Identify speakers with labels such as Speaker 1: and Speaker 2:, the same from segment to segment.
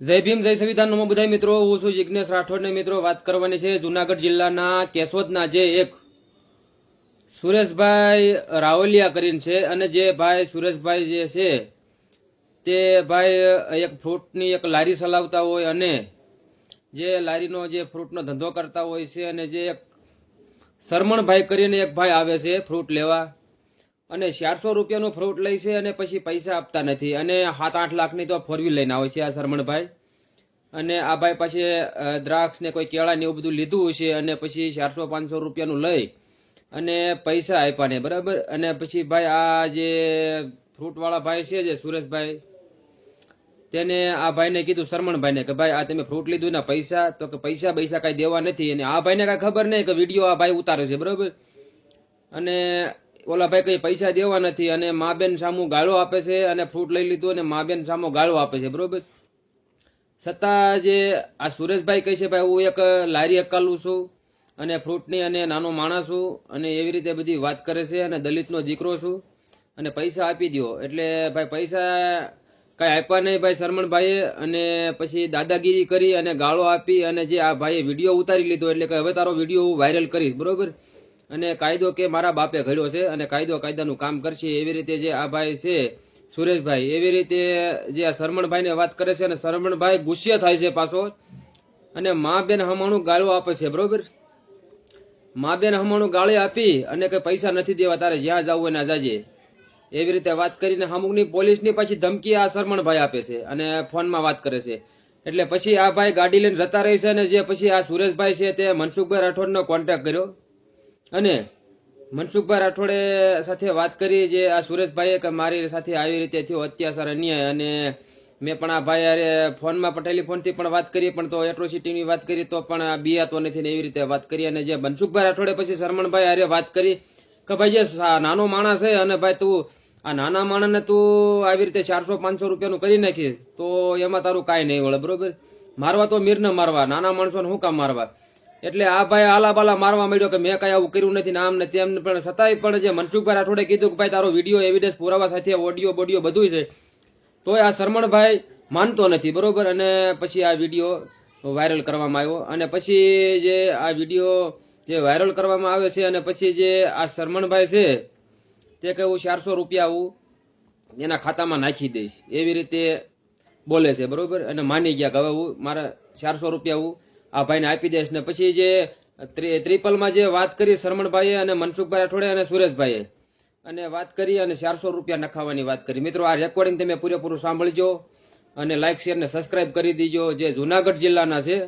Speaker 1: જય ભીમ, જય સંવિધાન નમો બધા મિત્રો, હું છું જિજ્ઞેશ રાઠોડ ને મિત્રો વાત કરવાની છે જુનાગઢ જિલ્લાના કેશોદના જે એક સુરેશભાઈ રાવલિયા કરીને છે અને જે ભાઈ સુરેશભાઈ જે છે તે ભાઈ એક ફ્રૂટની એક લારી ચલાવતા હોય અને જે લારીનો જે ફ્રૂટનો ધંધો કરતા હોય છે અને જે એક શરમણભાઈ કરીને એક ભાઈ આવે છે ફ્રૂટ લેવા. અને ચારસો રૂપિયાનું ફ્રૂટ લે છે અને પછી પૈસા આપતા નથી. અને સાત આઠ લાખની તો ફોર લઈને આવે છે આ શરમણભાઈ. અને આ ભાઈ અ, દ્રાક્ષ ને કોઈ કેળા ને એવું બધું લીધું છે અને પછી ચારસો પાંચસો રૂપિયાનું લઈ અને પૈસા આપ્યા ને બરાબર? અને પછી ભાઈ આ જે ફ્રૂટવાળા ભાઈ છે જે સુરેશભાઈ તેને આ ભાઈને કીધું શરમણભાઈને કે ભાઈ આ તમે ફ્રૂટ લીધું ને પૈસા તો કે પૈસા પૈસા કાંઈ દેવા નથી. અને આ ભાઈને કાંઈ ખબર નહીં કે વીડિયો આ ભાઈ ઉતારે છે બરાબર? અને ઓલા ભાઈ કઈ પૈસા દેવા નથી અને મા બેન સામું ગાળો આપે છે અને ફ્રૂટ લઈ લીધું અને મા બેન સામો ગાળો આપે છે, બરોબર? છતાં જે આ સુરેશભાઈ કહે છે, ભાઈ, હું એક લારી અકાલું છું અને ફ્રૂટની અને નાનો માણસ છું અને એવી રીતે બધી વાત કરે છે અને દલિતનો દીકરો છું અને પૈસા આપી દો એટલે ભાઈ, પૈસા કાંઈ આપ્યા નહીં ભાઈ શરમણભાઈએ અને પછી દાદાગીરી કરી અને ગાળો આપી અને જે આ ભાઈએ વીડિયો ઉતારી લીધો, એટલે કે હવે તારો વીડિયો હું વાયરલ કરીશ, બરોબર? અને કાયદો કે મારા બાપે ઘડ્યો છે અને કાયદો કાયદાનું કામ કરશે એવી રીતે જે આ ભાઈ છે, સુરેશભાઈ, એવી રીતે જે આ શરમણભાઈને વાત કરે છે અને શરમણભાઈ ગુસ્સે થાય છે પાછો. અને મા બેન હમાણું ગાળો આપે છે, બરોબર? મા બેન હમાણું ગાળી આપી અને કે પૈસા નથી દેવા, તારે જ્યાં જવું હોય ના જાજે. એવી રીતે વાત કરીને અમુકની પોલીસની પછી ધમકી આ શરમણભાઈ આપે છે અને ફોનમાં વાત કરે છે. એટલે પછી આ ભાઈ ગાડી લઈને જતા રહી છે અને જે પછી આ સુરેશભાઈ છે તે મનસુખભાઈ રાઠોડનો કોન્ટેક્ટ કર્યો. અને મનસુખભાઈ રાઠોડે સાથે વાત કરી જે આ સુરેશભાઈએ કે મારી સાથે આવી રીતે થયો અત્યાચાર, અન્યાય અને મેં પણ આ ભાઈ અરે ફોનમાં પણ ટેલિફોનથી પણ વાત કરી, પણ તો એટ્રોસિટીની વાત કરી, તો પણ આ બિયાતો નથી ને એવી રીતે વાત કરી. અને જે મનસુખભાઈ રાઠોડે પછી શરમણભાઈ અરે વાત કરી કે ભાઈ જે નાનો માણસ છે અને ભાઈ તું આ નાના માણસને તું આવી રીતે ચારસો, પાંચસો રૂપિયાનું કરી નાખીશ, તો એમાં તારું કાંઈ નહીં વળે, બરોબર? મારવા તો મીર ન મારવા, નાના માણસોને શું કામ મારવા? એટલે આ ભાઈ આલા બાલા મારવા માંડ્યો કે મેં કઈ આવું કર્યું નથી ને આમ ને પણ છતાંય પણ જે મનસુખભાઈ રાઠોડે કીધું કે ભાઈ તારો વીડિયો એવિડન્સ પુરાવા સાથે ઓડિયો બોડિયો બધું છે, તોય આ શરમણભાઈ માનતો નથી, બરોબર? અને પછી આ વીડિયો વાયરલ કરવામાં આવ્યો. અને પછી જે આ વીડિયો જે વાયરલ કરવામાં આવે છે અને પછી જે આ શરમણભાઈ છે, તે કહેવું ચારસો રૂપિયા હું એના ખાતામાં નાખી દઈશ. એવી રીતે બોલે છે, બરોબર? અને માની ગયા કે હવે હું મારા ચારસો રૂપિયા હું આ ભાઈને આપી દઈશ. ને પછી જે ત્રિ- ત્રિપલમાં જે વાત કરી શરમણભાઈએ અને મનસુખભાઈ રાઠોડે અને સુરેશભાઈએ, અને વાત કરી અને ચારસો રૂપિયા નખાવાની વાત કરી. મિત્રો, આ રેકોર્ડિંગ તમે પૂરેપૂરું સાંભળજો અને લાઇક શેર ને સબસ્ક્રાઇબ કરી દીજો. જે જુનાગઢ જિલ્લાના છે,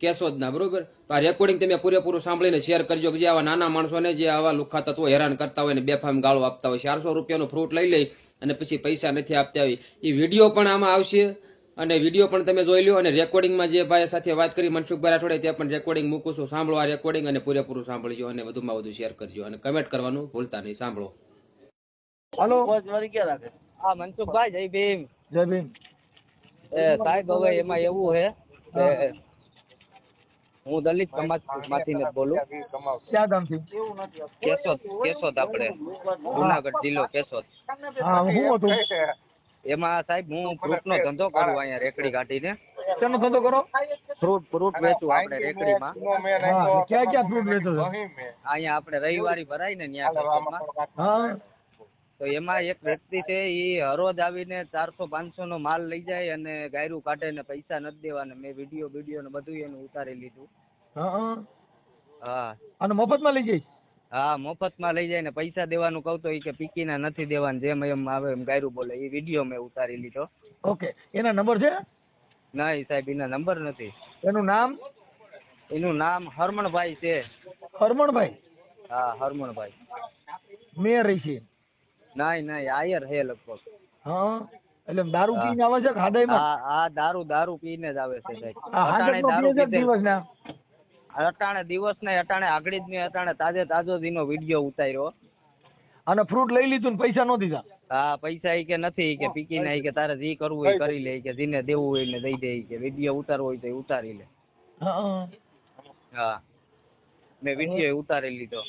Speaker 1: કેશોદના, બરોબર? તો આ રેકોર્ડિંગ તમે પૂરેપૂરું સાંભળીને શેર કરજો કે જે આવા નાના માણસોને જે આવા લુખા તત્વો હેરાન કરતા હોય ને બેફામ ગાળો આપતા હોય. ચારસો રૂપિયાનું ફ્રૂટ લઈ લઈ અને પછી પૈસા નથી આપતા હોય એ વીડિયો પણ આમાં આવશે. અને વીડિયો પણ તમે જોઈ લો અને રેકોર્ડિંગમાં જે ભાઈ સાથે વાત કરી મનસુખભાઈ રાઠોડે તે પણ રેકોર્ડિંગ મૂકું છું. સાંભળો આ રેકોર્ડિંગ અને પૂરેપૂરું સાંભળજો અને વધુમાં વધુ શેર કરજો અને કમેન્ટ કરવાનું ભૂલતા નહીં. સાંભળો.
Speaker 2: હલો
Speaker 3: હા મનસુખભાઈ જય ભીમ.
Speaker 2: જય ભીમ.
Speaker 3: એ સાહેબ હવે એમાં એવું છે હું. દલિત સમાજમાંથી બોલું.
Speaker 2: ક્યાં ગામથી?
Speaker 3: કેશોદ કેશોદ આપણે. જુનાગઢ જિલ્લો કેશોદ.
Speaker 2: હા હું હતું.
Speaker 3: એમાં સાહેબ હું ફ્રૂટનો ધંધો કરું અહીંયા રેકડી કાઢીને
Speaker 2: શેનો ધંધો કરો?
Speaker 3: ફ્રૂટ ફ્રૂટ વેચું આપણે રેકડીમાં.
Speaker 2: ક્યાં ક્યાં ફ્રૂટ વેચો છો?
Speaker 3: અહીંયા આપણે રવિવારી ભરાય ને ત્યાં તો એમાં એક વ્યક્તિ છે એ હરોજ આવીને ચારસો પાંચસો નો માલ લઈ જાય અને ગાયરું કાઢે ને પૈસા નથી દેવા ને મેં વીડિયો વીડિયો ને બધું એનું ઉતારી લીધું.
Speaker 2: હા અને મફતમાં લઈ જઈશ
Speaker 3: હા મફતમાં લઈ જાય ને પૈસા દેવાનું કહું તો એ કે પીકીના નથી દેવાનું જેમ એમ આવે એમ ગાયરું બોલે. એ વીડિયો મેં ઉતારી લીધો.
Speaker 2: ઓકે. એના નંબર છે?
Speaker 3: ના એ સાહેબ એના નંબર નથી.
Speaker 2: એનું નામ?
Speaker 3: એનું નામ હરમણભાઈ છે.
Speaker 2: હરમણભાઈ?
Speaker 3: હા હરમણભાઈ.
Speaker 2: મેયર છે?
Speaker 3: નાય નાય આયર હે લગભગ.
Speaker 2: હા? એટલે દારૂ પીને આવે છે ખાડાઈમાં
Speaker 3: આ દારૂ દારૂ પીને જ આવે છે સાહેબ.
Speaker 2: હા
Speaker 3: દારૂ પીધે
Speaker 2: દિવસના?
Speaker 3: અટાણે દિવસ ને અટાણે આગળી જ મેં અટાણે તાજે તાજો જ એનો વીડિયો ઉતાર્યો.
Speaker 2: અને ફ્રૂટ લઈ લીધું ને પૈસા નો દીધા
Speaker 3: હા પૈસા એ કે નથી કે પીકીને ઈ કે તારે જે કરવું હોય એ કરી લે કે જેને દેવું હોય એને દઈ દે કે વીડિયો ઉતારવો હોય તો ઉતારી લે.
Speaker 2: હા
Speaker 3: મેં વીડિયો ઉતારી લીધો.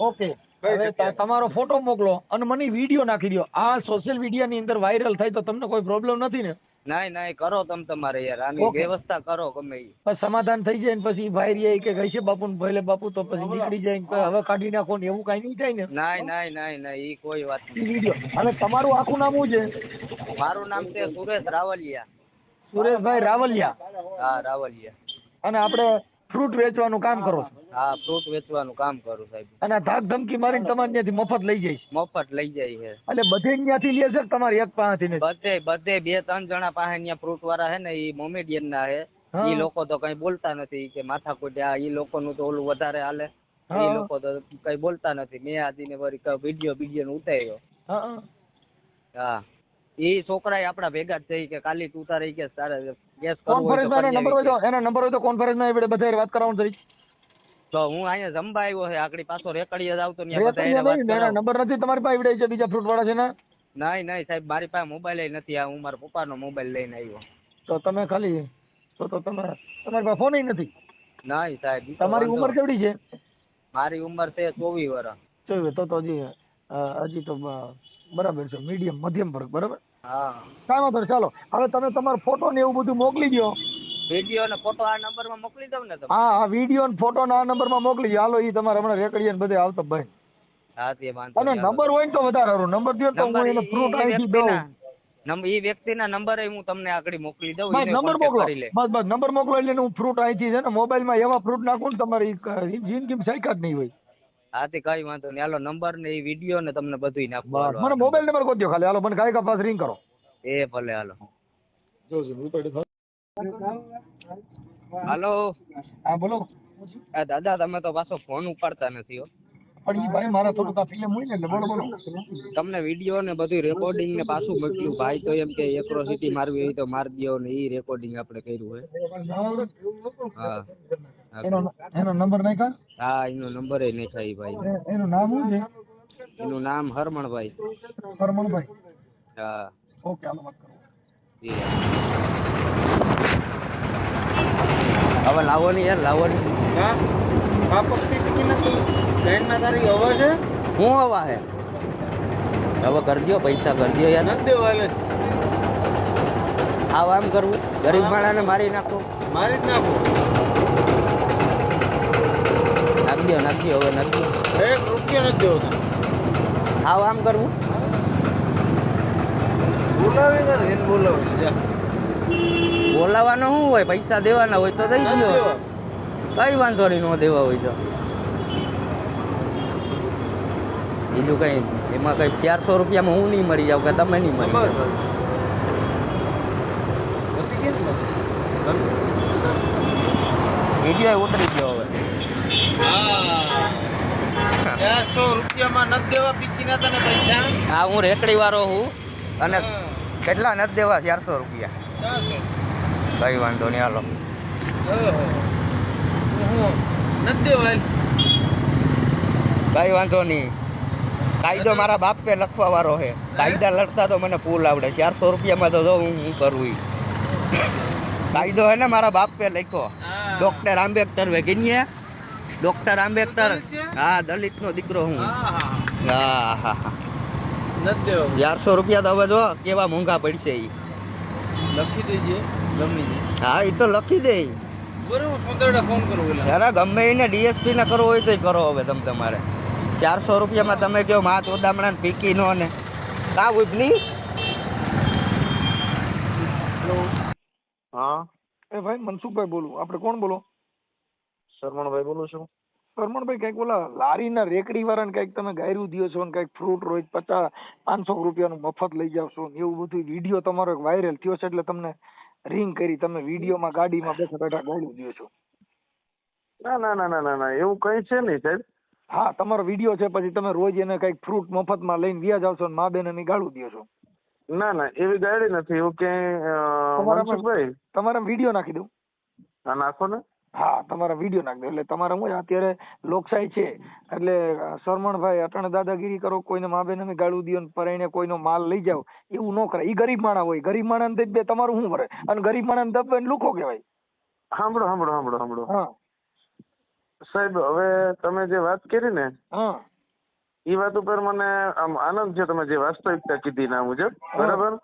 Speaker 2: ઓકે. હવે તમારો ફોટો મોકલો અને મને વીડિયો નાખી દો આ સોશિયલ મીડિયાની અંદર વાયરલ થાય તો તમને કોઈ પ્રોબ્લેમ નથી ને?
Speaker 3: નહીં નહીં કરો તમે તમારે યાર. આની
Speaker 2: Okay.
Speaker 3: વ્યવસ્થા કરો ગમે ઈ.
Speaker 2: પછી સમાધાન થઈ જાય ને પછી ભાઈ રે કે કઈ છે બાપુ ને ભલે બાપુ તો પછી નીકળી જાય ને હવે કાઢી નાખો ને એવું કઈ નહીં થાય ને.
Speaker 3: નહીં નહીં નહીં નહીં ઈ કોઈ વાત
Speaker 2: ઈ
Speaker 3: નહીં.
Speaker 2: વીડિયો અને તમારું આખું નામ શું છે?
Speaker 3: મારું નામ છે સુરેશ રાવલિયા.
Speaker 2: સુરેશભાઈ રાવલિયા.
Speaker 3: હા રાવલિયા.
Speaker 2: અને આપણે ફ્રૂટ વેચવાનું કામ કરો છો?
Speaker 3: હા ફ્રૂટ વેચવાનું કામ કરું સાહેબ.
Speaker 2: અને ધાક ધમકી મારીને તમારે ત્યાંથી મફત લઈ છે
Speaker 3: મફત લઈ જાય છે.
Speaker 2: એટલે બધે ત્યાંથી લે છે તમારી એક પાસેથી ને?
Speaker 3: બધે બધે બે ત્રણ જણા પાસે ત્યાં ફ્રૂટ વાળા હે ને એ મોમેડિયન ના
Speaker 2: છે.
Speaker 3: ઈ લોકો તો કઈ બોલતા નથી કે કે માથાકૂટ એ ઈ લોકોનું તો ઓલું વધારે હાલે.
Speaker 2: એ
Speaker 3: ઈ લોકો તો કઈ બોલતા નથી. મેં આજીને વળી વીડિયો વીડિયો ઉતાર્યો.
Speaker 2: હા,
Speaker 3: એ ઈ છોકરા આપડા ભેગા જ છે કે કાલી તું તારે કે તારે ગેસ કરવું હોય તો
Speaker 2: એનો નંબર હોય તો એનો નંબર હોય તો કોન્ફરન્સમાં બધા વાત કરાવવાનું તરીકે
Speaker 3: તો હું અહીંયા જમવા આવ્યો છે આકડી પાછો રેકડીએ જ આવતો બધા કરાવું.
Speaker 2: નંબર નથી તમારી પાસે આવડે છે બીજા ફ્રૂટ વાળા છે ને?
Speaker 3: નહીં નહીં સાહેબ મારી પાસે મોબાઈલ નથી આ હું મારા પપ્પાનો મોબાઈલ લઈને આવ્યો.
Speaker 2: તો તમે ખાલી તો તો તમે તમારી પાસે ફોન નથી?
Speaker 3: નહીં સાહેબ
Speaker 2: તમારી ઉંમર કેવડી છે?
Speaker 3: મારી ઉંમર છે ચોવીસ વર્ષ
Speaker 2: ચોવીસ તો તો હજી હજી તો બરાબર છે મીડિયમ મધ્યમ વર્ગ બરાબર?
Speaker 3: હા.
Speaker 2: કાંઈ વાંધો ચાલો હવે તમે તમારો ફોટો ને એવું બધું મોકલી દો
Speaker 3: વીડિયો ને ફોટો આ નંબરમાં મોકલી દઉં ને તમે
Speaker 2: હા હા વીડિયો ને ફોટો આ નંબરમાં મોકલી હાલો એ તમારે હમણાં રેકડીએ ને બધે આવતો ભાઈ.
Speaker 3: હા તે વાંધો
Speaker 2: અને નંબર હોય ને તો વધારે સારું. નંબર દો તો હું એને
Speaker 3: ઈ-
Speaker 2: ફ્રૂટ દઉં.
Speaker 3: નંબર ઈ વ્યક્તિના નંબર હું તમને આગળ મોકલી દઉં.
Speaker 2: બસ નંબર મોકલો.
Speaker 3: લે.
Speaker 2: બસ બસ નંબર મોકલો એટલે હું ફ્રૂટ અહીંથી છે ને મોબાઈલમાં એવા ફ્રૂટ નાખું ને તમારી જિંદગી જ નહીં હોય.
Speaker 3: હા તે કઈ વાંધો નહીં. હાલો નંબર ને એ વીડિયો ને તમને બધું નાખો.
Speaker 2: મને મોબાઈલ નંબર ગોત્યો ખાલી. હાલો મને ગાયકા પાસ રિંગ કરો.
Speaker 3: એ ભલે હાલો. હાલો.
Speaker 2: હા બોલો.
Speaker 3: દાદા તમે તો પાછો ફોન ઉપાડતા નથી હો.
Speaker 2: પણ ઈ ભાઈ મારા થોડુંક આ ફિલ્મ ને એટલે બોલો બોલો.
Speaker 3: તમને વીડિયો ને બધું રેકોર્ડિંગ ને પાછું મોકલ્યું. ભાઈ તો એમ કે એક્રોસિટી મારવી હોય તો માર દ્યો ને ઈ રેકોર્ડિંગ આપણે કર્યું હોય. હા.
Speaker 2: એનો એનો નંબર નાખ્યા?
Speaker 3: હા એનો નંબર એ નહીં થાય ભાઈ.
Speaker 2: એનું નામ શું છે?
Speaker 3: એનું નામ હરમણભાઈ.
Speaker 2: હરમણભાઈ.
Speaker 3: હા.
Speaker 2: ઓકે હાલો વાત કરો.
Speaker 3: હવે લાવો ને યાર લાવો ને
Speaker 1: હા? આ પક્ષી ટીકી નથી. લાઈનમાં તારી હવા છે?
Speaker 3: હું હવા હે? હવે કરી દ્યો પૈસા કરી દ્યો યાર.
Speaker 1: નથી દેવા
Speaker 3: આવ આમ કરવું. ગરીબ માણાને મારી નાખો.
Speaker 1: મારી જ નાખો.
Speaker 3: નાખ દો નાખ હવે નાખ
Speaker 1: એક રૂપિયો નથી દેવો
Speaker 3: આવ આમ કરવું.
Speaker 1: બોલાવી ને બોલાવી જા.
Speaker 3: બોલાવાનો શું હોય? પૈસા દેવાના હોય તો દઈ
Speaker 1: દો.
Speaker 3: કઈ વાંધો નહીં ન દેવા હોય તો. બીજું કઈ એમાં કઈ ચારસો રૂપિયામાં હું નહીં મરી જાઉં કે તમે નહીં મરી
Speaker 1: બસ
Speaker 3: જાઓ. વીડિયો ઉતરી ગયો હવે.
Speaker 1: હા. ચારસો રૂપિયામાં નથી દેવા પીકીના તને પૈસા?
Speaker 3: હા હું રેકડી વાળો હું. અને કેટલા નથી દેવા? ચારસો રૂપિયા.
Speaker 1: ચારસો.
Speaker 3: કઈ વાંધો નહીં, હાલો. કઈ વાંધો નહીં. કાયદો મારા બાપ પે લખવા વાળો છે. કાયદા લડતા તો મને ફૂલ આવડે ચારસો રૂપિયામાં તો હું હું કરું કાયદો હે ને મારા બાપ પે લખ્યો. ડોક્ટર આંબેડકર વેગીનીએ ડોક્ટર આંબેડકર.
Speaker 1: દલિત નો
Speaker 3: હા દીકરો હું.
Speaker 1: હા હા
Speaker 3: હા. હા હા ચારસો રૂપિયા તો હવે જો કેવા મોંઘા પડશે એ
Speaker 1: લખી દેજે.
Speaker 3: હા એ તો લખી દે.
Speaker 1: બરોબર સુંદરડા ફોન કરું એટલે
Speaker 3: અરે ગમે એને ડીએસપી ને કરવો હોય તો કરો હવે તમે તમારે. ચારસો રૂપિયામાં તમે કહો માં ચોદામણા ને પીકી નો ને. કા ઉભની?
Speaker 4: હા.
Speaker 2: એ ભાઈ મનસુખભાઈ બોલું. આપણે કોણ બોલો?
Speaker 4: શરમણભાઈ બોલું છું.
Speaker 2: પરમણભાઈ કંઈક ઓલા લારીના રેકડી વાળાને કંઈક તમે ગાયરું દ્યો છો ને કંઈક ફ્રૂટ રોજ પચાસ પાંચસો રૂપિયાનું મફત લઈ જાવ છો ને એવું બધું વીડિયો તમારો એક વાયરલ થયો છે એટલે તમને રિંગ કરી તમે વિડીયોમાં ગાડીમાં બેઠા બેઠા ગાયરું દો છો.
Speaker 4: ના ના ના ના ના ના એવું કઈ છે નહીં સાહેબ.
Speaker 2: હા તમારો વીડિયો છે પછી તમે રોજ એને કંઈક ફ્રૂટ મફતમાં લઈને વ્યાજ આવશો મા બેન ગાળું દો છો.
Speaker 4: ના ના એવી ગાડી નથી એવું ક્યાંય તમારા
Speaker 2: તમારે વીડિયો નાખી દઉં.
Speaker 4: હા નાખો ને.
Speaker 2: હા તમારા વીડિયો નાખ દો એટલે તમારે હું અત્યારે લોકશાહી છે. એટલે અ, શરમણભાઈ અટાણે દાદાગીરી કરો કોઈને મા બેન ગાળું દો ને પરાઈને કોઈનો માલ લઈ જાવ એવું ન કરાય. એ ગરીબ માણા હોય. ગરીબ માણા બે તમારું શું ભરે અને ગરીબ માણા દબે લુખો કહેવાય.
Speaker 4: સાંભળો સાંભળો સાંભળો સાંભળો
Speaker 2: હા.
Speaker 4: સાહેબ હવે તમે જે વાત કરી ને
Speaker 2: હા.
Speaker 4: ઈ વાત ઉપર મને આમ આનંદ છે તમે જે વાસ્તવિકતા કીધી ના મુજબ બરાબર?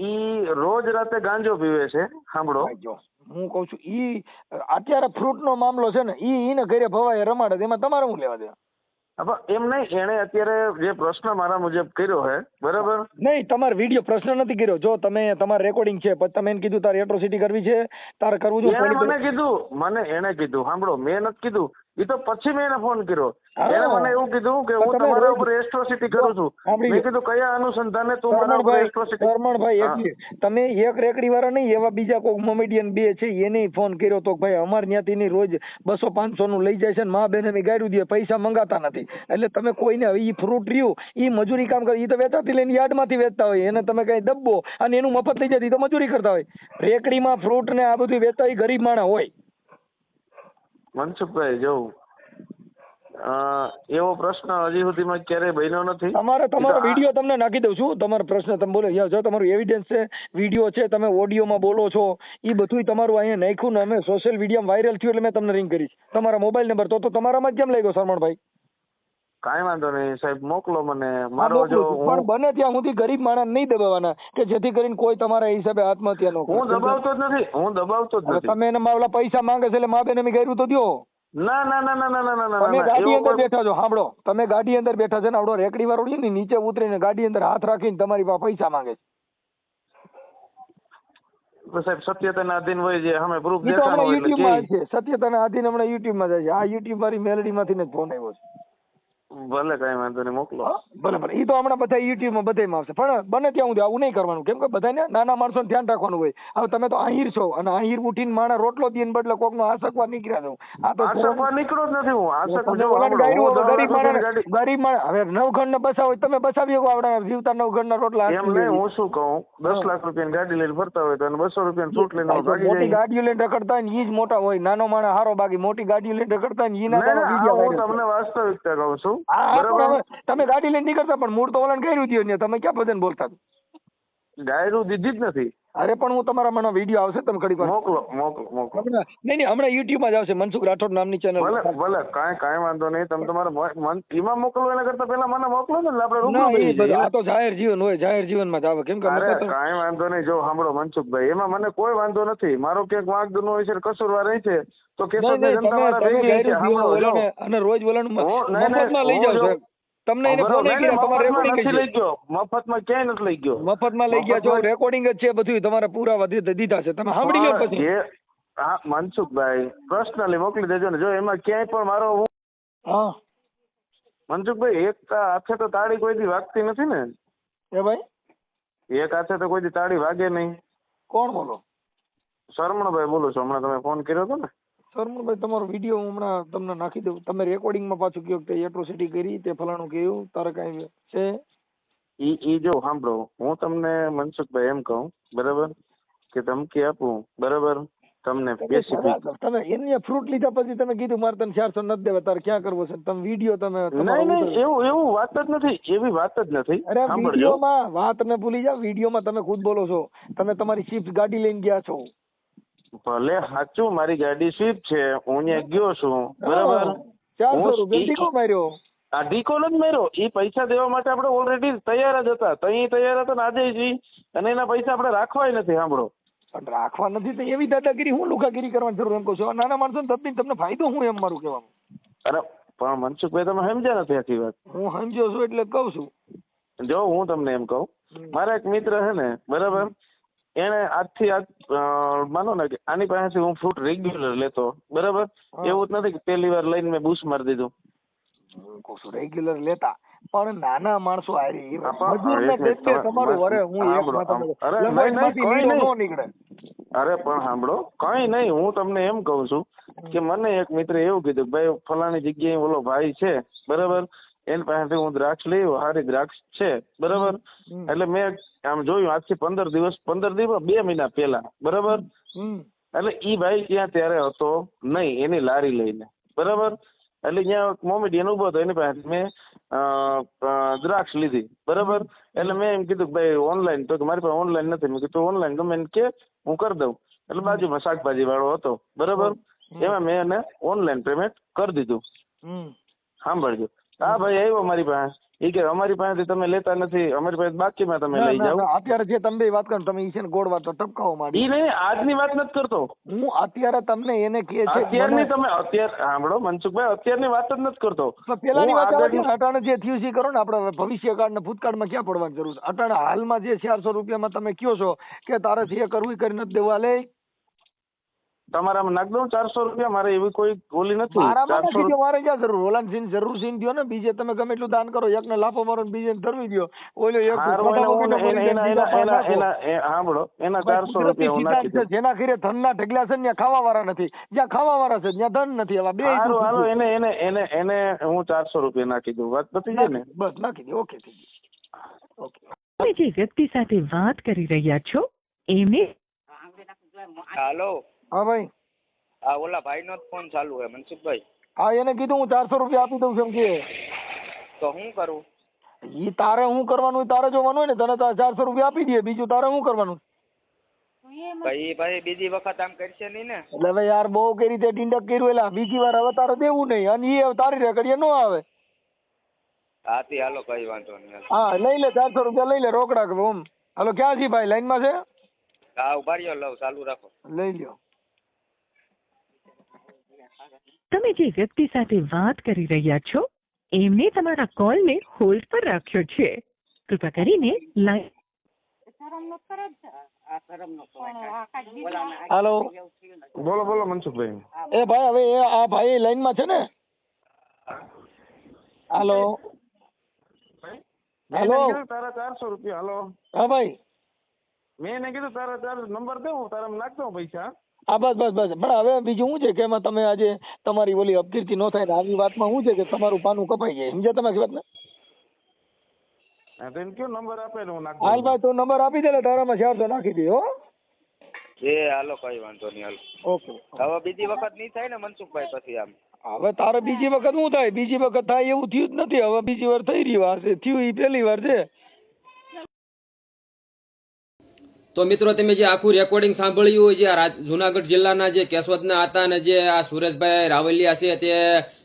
Speaker 4: ઈ રોજ રાતે ગાંજો પીવે છે સાંભળો.
Speaker 2: હું કઉ છું ઈ અત્યારે ફ્રૂટ નો મામલો છે ને ઈ ઈને ઘરે ભવાય રમાડે એમાં તમારે હું લેવા દે
Speaker 4: હા, એમ નહીં એણે અત્યારે જે પ્રશ્ન મારા મુજબ કર્યો હે બરાબર?
Speaker 2: નહીં તમારે વીડિયો પ્રશ્ન નથી કર્યો. જો તમે તમારે રેકોર્ડિંગ છે પછી તમે એને કીધું તારે એટ્રોસિટી કરવી છે તારે કરવું જોઈએ
Speaker 4: મને કીધું મને એણે કીધું સાંભળો મેં નથી કીધું. ઈ તો પછી મેં એને ફોન કર્યો. એને મને એવું કીધું કે હું તમારા ઉપર એસ્ટ્રોસિટી કરું છું. મેં કીધું કયા અનુસંધાને તું મારા ઉપર એસ્ટ્રોસિટી
Speaker 2: શરમણભાઈ
Speaker 4: હા.
Speaker 2: એટલે તમે એક રેકડી વાળા નહીં એવા બીજા કોઈ મોમેડિયન બે છે એને ફોન કર્યો તો ભાઈ અમાર ત્યાંથી ની રોજ બસો પાંચસો નું લઈ જાય છે ને મા બેન મેં ગાડ્યું દે પૈસા મંગાતા નથી. એટલે તમે કોઈને હવે એ ફ્રૂટ રહ્યું ઈ મજૂરી કામ કરે એ તો વેચાતી લઈને યાર્ડમાંથી વેચતા હોય એને તમે કઈ દબ્બો અને એનું મફત લઈ જતી તો મજૂરી કરતા હોય. રેકડીમાં ફ્રૂટ ને આ બધું વેચતા હોય ગરીબ માણસ હોય.
Speaker 4: મનસુખભાઈ જોઉં એવો પ્રશ્ન હજી સુધીમાં ક્યારેય બન્યો નથી?
Speaker 2: તમારે તમારો વિડિયો તમને નાખી દઉં છું. તમારો પ્રશ્ન તમે બોલો. જો તમારું એવિડન્સ છે વીડિયો છે તમે ઓડિયોમાં બોલો છો એ બધુંય તમારું અહીંયા નાખ્યું ને અમે સોશિયલ મીડિયામાં વાયરલ થયું એટલે મેં તમને રિંગ કરી તમારા મોબાઈલ નંબર તો તો તમારામાં જ કેમ લાગ્યો શરમણભાઈ?
Speaker 4: કાંઈ વાંધો નહીં સાહેબ મોકલો મને. મારો જો
Speaker 2: પણ બને ત્યાં સુધી ગરીબ માણસ નહીં દબાવવાના કે જેથી કરીને કોઈ તમારા હિસાબે આત્મહત્યા ન
Speaker 4: હું દબાવતો જ નથી હું દબાવતો જ નથી.
Speaker 2: તમે એને માવલા પૈસા માંગે છે એટલે મા બેને મેં કર્યું તો દો
Speaker 4: ના ના ના ના ના ના ના
Speaker 2: તમે ગાડી અંદર બેઠા છો સાંભળો. તમે ગાડી અંદર બેઠા છો ને આવડો રેકડી વાળો છે ને નીચે ઉતરીને ગાડી અંદર હાથ રાખીને તમારી પાસે પૈસા માંગે છે.
Speaker 4: સાહેબ સત્યતાના આધીન હોય જે અમે પ્રૂફ દેતા
Speaker 2: હોય
Speaker 4: એટલે
Speaker 2: સત્યતાના આધીન હમણાં યુટ્યુબમાં જાય છે. આ યુટ્યુબ મારી મેલડીમાંથી ને ફોન આવ્યો છે.
Speaker 4: ભલે કઈ વાંધો નહીં મોકલો.
Speaker 2: બરાબર ઈ તો હમણાં બધા યુટ્યુબમાં બધાયમાં આવશે. પણ બને ત્યાં સુધી આવું નહીં કરવાનું. કેમ કે બધાને નાના માણસોને ધ્યાન રાખવાનું હોય. હવે તમે તો આહીર છો અને આહીર ઉઠીને માણસ રોટલો દઈને બદલે કોકનો આશકવા નીકળ્યા છો. આ તો
Speaker 4: આશકવા નીકળો જ નથી હું. આશક
Speaker 2: તમે
Speaker 4: જો
Speaker 2: ઓલાને
Speaker 4: સાંભળો,
Speaker 2: ગાયરું
Speaker 4: હું
Speaker 2: હવે
Speaker 4: દસ
Speaker 2: ગરીબ માણસ ગરીબ માણસ હવે નવઘણ ને બસાવો તમે બસાવી શકો આપણા જીવતા નવઘણ ના રોટલા
Speaker 4: એમ નહીં હું શું કહું? દસ લાખ રૂપિયાની ગાડી લઈને ફરતા હોય તો બસો રૂપિયાની છૂટ લઈને
Speaker 2: મોટી ગાડીઓ લઈને રખડતા હોય ને ઈ જ મોટા હોય. નાનો માણસ હારો બાકી મોટી ગાડીઓ લઈને રખડતા હોય ને ઈ ના
Speaker 4: તમને વાસ્તવિકતા કહું છું. બરાબર?
Speaker 2: તમે ગાડી લઈને નીકળતા પણ મૂળ તો ઓલાને ગાયરું થયું ને તમે ક્યાં બધાને બોલતા?
Speaker 4: ડાયરું દીધી જ નથી.
Speaker 2: અરે પણ હું તમારા મને વીડિયો આવશે તમે ઘડી
Speaker 4: મોકલો મોકલો મોકલો.
Speaker 2: નહીં નહીં હમણાં યુટ્યુબમાં જ આવશે મનસુખ રાઠોડ નામની ચેનલ
Speaker 4: ભલે ભલે કાંઈ કાંઈ વાંધો નહીં. તમે તમારે મન એમાં મોકલો એના કરતા પહેલા મને મોકલો ને એટલે આપણે રૂબરૂ
Speaker 2: ના. આ તો જાહેર જીવન હોય જાહેર જીવનમાં જ આવે. કેમ કે
Speaker 4: અરે કાંઈ વાંધો નહીં. જો સાંભળો મનસુખભાઈ એમાં મને કોઈ વાંધો નથી. મારો ક્યાંક વાંક ગુનો હોય છે કસૂરવાર રહી છે તો
Speaker 2: નહીં,
Speaker 4: જનતા મારા છે.
Speaker 2: અને રોજ
Speaker 4: નહીં,
Speaker 2: મફતમાં લઈ જાવ તમને એને ફોન કર્યા તમારે રેકોર્ડિંગ જ
Speaker 4: લઈ ગયો? મફતમાં ક્યાંય નથી લઈ ગયો.
Speaker 2: મફતમાં લઈ ગયા છો રેકોર્ડિંગ જ છે બધું તમારે પુરાવા દીધા છે. તમે સાંભળી લો પછી.
Speaker 4: હા મનસુખભાઈ પર્સનલી મોકલી દેજો ને. જો એમાં ક્યાંય પણ મારો હું
Speaker 2: હા.
Speaker 4: મનસુખભાઈ એક હાથે તો તાળી કોઈ દી વાગતી નથી ને.
Speaker 2: એ ભાઈ?
Speaker 4: એક હાથે તો કોઈ દી તાળી વાગે નહીં.
Speaker 2: કોણ બોલો?
Speaker 4: શરમણભાઈ બોલું છું. હમણાં તમે ફોન કર્યો હતો ને.
Speaker 2: શરમણભાઈ તમારો વીડિયો હું હમણાં તમને નાખી દઉં. તમે રેકોર્ડિંગમાં પાછું કહો કે એટ્રોસિટી કરી તે ફલાણું કહ્યું તારે કાંઈ છે?
Speaker 4: ઈ ઈ જો સાંભળો. હું તમને મનસુખભાઈ એમ કહું બરાબર? કે ધમકી આપું બરાબર? તમને સ્પેસિફિક
Speaker 2: તમે એની ફ્રૂટ લીધા પછી તમે કીધું મારે તને ચારસો નથી દેવા તારે ક્યાં કરવો છે? તમે વીડિયો તમે
Speaker 4: નહીં નહીં એવું એવું વાત જ નથી એવી વાત જ નથી.
Speaker 2: અરે વિડીયોમાં વાત ને ભૂલી જાઓ વિડીયોમાં તમે ખુદ બોલો છો. તમે તમારી સ્વિફ્ટ ગાડી લઈને ગયા છો.
Speaker 4: ભલે સાચું મારી ગાડી સ્વીપ છે હું ત્યાં ગયો છું. બરાબર?
Speaker 2: ચારસો રૂપિયા ટીકો માર્યો.
Speaker 4: આ ડીકોલ જ માર્યો. એ પૈસા દેવા માટે આપણે ઓલરેડી તૈયાર જ હતા. તઈ તૈયાર હતા ને આજે જી અને એના પૈસા આપણે રાખવાય નથી સાંભળો.
Speaker 2: પણ રાખવા નથી તો એવી દાદાગીરી હું લુખાગીરી કરવાની જરૂર એમ કહું છું. નાના માણસો તબી તમને ફાયદો હું એમ મારું કહેવાનું.
Speaker 4: અરે પણ મનસુખભાઈ તમે સમજ્યા નથી આખી વાત.
Speaker 2: હું સમજ્યો છું એટલે કહું છું.
Speaker 4: જો હું તમને એમ કહું મારા એક મિત્ર છે ને બરાબર? એને આજથી આજ માનો ને કે આની પાસેથી હું ફ્રૂટ રેગ્યુલર લેતો. બરાબર? એવું જ નથી કે પહેલી વાર લઈને મેં બુશ મારી દીધું.
Speaker 2: રેગ્યુલર લેતા. પણ નાના માણસો હારી મજૂરને
Speaker 4: તમે-
Speaker 2: તમારું વરે હું એક
Speaker 4: અરે
Speaker 2: ન નીકળે.
Speaker 4: અરે પણ સાંભળો કઈ નહીં હું તમને એમ કહું છું કે મને એક મિત્ર એવું કીધું કે ભાઈ ફલાણી જગ્યાએ ઓલો ભાઈ છે બરાબર? એની પાસેથી હું દ્રાક્ષ લઈ સારી દ્રાક્ષ છે બરાબર? એટલે મેં આમ જોયું આજથી પંદર દિવસ પંદર દિવસ બે મહિના પહેલા બરાબર? એટલે ઈ ભાઈ ત્યાં ત્યારે હતો નહીં એની લારી લઈને બરાબર? એટલે ત્યાં મોમેડિયન ઊભો હતો એની પાસે મેં દ્રાક્ષ લીધી બરાબર? એટલે મેં એમ કીધું ભાઈ ઓનલાઈન તો કે મારી પાસે ઓનલાઈન નથી. મેં કીધું ઓનલાઈન ગમે કે હું કરી દઉં. એટલે બાજુમાં શાકભાજી વાળો હતો બરાબર? એમાં મેં એને ઓનલાઈન પેમેન્ટ કરી દીધું. સાંભળજો. હા ભાઈ આવ્યો મારી પાસે. એ કે અમારી પાસેથી તમે લેતા નથી અમારી પાસે બાકીમાં તમે લઈ જાઓ.
Speaker 2: અત્યારે જે તમે વાત કરો તમે ઈશન ગોળ વાત ટપકાવો માંડી
Speaker 4: ઈ નહીં આજની વાત નથી કરતો.
Speaker 2: હું અત્યારે તમને એને કહે છે
Speaker 4: અત્યારની તમે અત્યારે સાંભળો મનસુખભાઈ અત્યારની વાત જ નથી કરતો.
Speaker 2: પેલાની વાત અટાણે જે થયું છે કરો ને આપણે ભવિષ્યકાળ ને ભૂતકાળમાં ક્યાં પડવાની જરૂર છે? અટાણે હાલમાં જે ચારસો રૂપિયામાં તમે કયો છો કે તારે જે કરવું કરી નથી દેવા લે.
Speaker 4: તમારામાં નાખ દઉં ચારસો રૂપિયા મારે એવી કોઈ ઓલી નથી.
Speaker 2: મારામાં નથી કે મારે ક્યાં જરૂર? ઓલાને સીન જરૂર સીન દો ને બીજે તમે ગમે એટલું દાન કરો એકને લાફો મારો બીજે ધરવી દો ઓલો એક
Speaker 4: સાંભળો એના ચારસો રૂપિયા હું નાખી દઉં.
Speaker 2: જેના ઘરે ધનના ઢગલા છે ત્યાં ખાવા વાળા નથી. જ્યાં ખાવા વાળા છે ત્યાં ધન નથી હવે બે
Speaker 4: હારું હારું એને એને એને એને હું ચારસો રૂપિયા નાખી દઉં. વાત પતી જાય ને?
Speaker 2: બસ નાખી દે ઓકે થઈ ગયું ઓકે.
Speaker 5: તમે જે વ્યક્તિ સાથે વાત કરી રહ્યા છો એમને
Speaker 3: હાલો.
Speaker 2: હા ભાઈ.
Speaker 3: હા ઓલા ભાઈ નો ફોન ચાલુ છે મનસુખભાઈ.
Speaker 2: હા એને કીધું હું ચારસો રૂપિયા આપી દઉં છું એમ કે.
Speaker 3: તો શું કરું?
Speaker 2: ઈ તારે શું કરવાનું તારે જોવાનું હોય ને તને ચારસો રૂપિયા આપી દે બીજું તારે શું કરવાનું?
Speaker 3: ભાઈ ભાઈ બીજી વખત આમ કરશે નહીં ને?
Speaker 2: એટલે ભાઈ યાર બહુ કઈ રીતે ટીંડક કર્યું એટલે બીજી વાર હવે તારે દેવું નહીં અને એ તારી રેકડીએ ન આવે.
Speaker 3: હાથી હાલો કઈ વાંધો નહીં
Speaker 2: હા લઈ લે ચારસો રૂપિયા લઈ લે રોકડા કે ઓમ હાલો ક્યાં છે ભાઈ લાઈનમાં છે?
Speaker 3: હા ઊભા રહ્યો લવ ચાલુ રાખો.
Speaker 2: લઈ લ્યો.
Speaker 5: તમે જે વ્યક્તિ સાથે વાત કરી રહ્યા છો એમને તમારા કોલને હોલ્ડ પર રાખ્યો છે. કૃપા કરીને લાઈન
Speaker 2: હાલો
Speaker 4: બોલો બોલો મનસુખભાઈ.
Speaker 2: એ ભાઈ હવે આ ભાઈ લાઈનમાં છે ને? હાલો હાલો
Speaker 4: તારા ચારસો રૂપિયા હાલો
Speaker 2: હા ભાઈ.
Speaker 4: મેં એને કીધું તારા ચાર નંબર દે હું તારા નાખતો પૈસા.
Speaker 2: હા બસ બસ બસ. પણ હવે બીજું શું છે કે એમાં તમે આજે તમારી ઓલી અપકીર્તિ ન થાય ને આવી વાતમાં શું છે કે તમારું પાનું કપાઈ જાય? સમજ્યા તમે વાત ને?
Speaker 4: હા, તો એને કયો નંબર આપે ને હું નાખ?
Speaker 2: હાલ ભાઈ તું નંબર આપી દે એટલે તારામાં તો નાખી દે હો.
Speaker 3: એ હાલો કઈ વાંધો નહીં હાલો.
Speaker 2: ઓકે
Speaker 3: હવે બીજી વખત નહીં થાય ને મનસુખભાઈ પછી આમ?
Speaker 2: હવે તારે બીજી વખત શું થાય? બીજી વખત થાય એવું થયું જ નથી. હવે બીજી વાર થઈ રહી વાર છે. થયું એ પહેલી વાર છે.
Speaker 1: તો મિત્રો, તમે જે આખું રેકોર્ડિંગ સાંભળ્યું જે જુનાગઢ જિલ્લાના જે કેશોદના હતા અને જે આ સુરેશભાઈ રાવલિયા છે, તે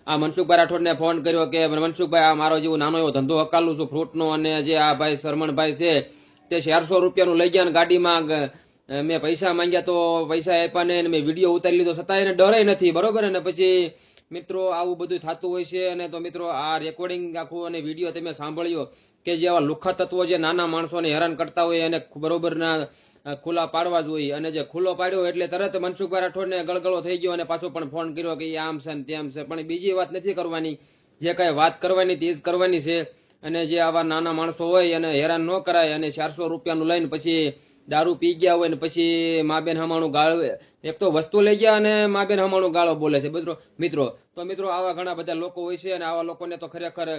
Speaker 1: આ મનસુખભાઈ રાઠોડને ફોન કર્યો કે, મનસુખભાઈ, આ મારો જેવો નાનો એવો ધંધો હકાલું છું ફ્રૂટનો અને જે આ ભાઈ શરમણભાઈ છે, તે ચારસો રૂપિયાનું લઈ ગયા ને ગાડીમાં મેં પૈસા માંગ્યા તો પૈસા આપ્યા ને મેં વીડિયો ઉતારી લીધો છતાં એને ડરે નથી, બરોબર? અને પછી મિત્રો, આવું બધું થતું હોય છે, અને તો મિત્રો, આ રેકોર્ડિંગ આખું અને વીડિયો તમે સાંભળ્યો કે જે આવા લુખા તત્વો જે નાના માણસોને હેરાન કરતા હોય એને બરોબરના ખુલ્લા પાડવા જોઈએ. અને જે ખુલ્લો પાડ્યો એટલે તરત મનસુખભાઈ રાઠોડને ગળગળો થઈ ગયો અને પાછો પણ ફોન કર્યો કે આમ છે ને તેમ છે. પણ બીજી વાત નથી કરવાની. જે કાંઈ વાત કરવાની તે જ કરવાની છે. અને જે આવા નાના માણસો હોય એને હેરાન ન કરાય અને ચારસો રૂપિયાનું લઈને પછી દારૂ પી ગયા હોય ને પછી મા બેન હમાણું ગાળવે. એક તો વસ્તુ લઈ ગયા અને મા બેન હમાણું ગાળો બોલે છે. મિત્રો મિત્રો, તો મિત્રો આવા ઘણા બધા લોકો હોય છે અને આવા લોકોને તો ખરેખર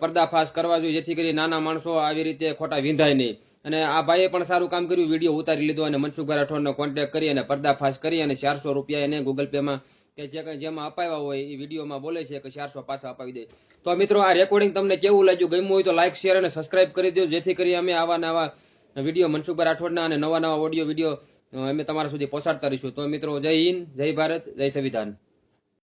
Speaker 1: પર્દાફાશ કરવા જોઈએ, જેથી કરી નાના માણસો આવી રીતે ખોટા વિંધાય નહીં. અને આ ભાઈએ પણ સારું કામ કર્યું, વીડિયો ઉતારી લીધો અને મનસુખ રાઠોડનો કોન્ટેક્ટ કરી અને પર્દાફાશ કરી અને ચારસો રૂપિયા એને ગૂગલ પેમાં કે જે કંઈ જેમાં અપાવ્યા હોય એ વિડીયોમાં બોલે છે કે ચારસો પાછા અપાવી દે. તો મિત્રો આ રેકોર્ડિંગ તમને કેવું લાગ્યું? ગમ્યું હોય તો લાઇક શેર અને સબસ્ક્રાઇબ કરી દો જેથી કરી અમે આવા નવા વીડિયો મનસુખભાઈ રાઠોડના અને નવા નવા ઓડિયો વીડિયો અમે તમારા સુધી પહોંચાડતા રહીશું. તો મિત્રો, જય હિન્દ, જય ભારત, જય સંવિધાન.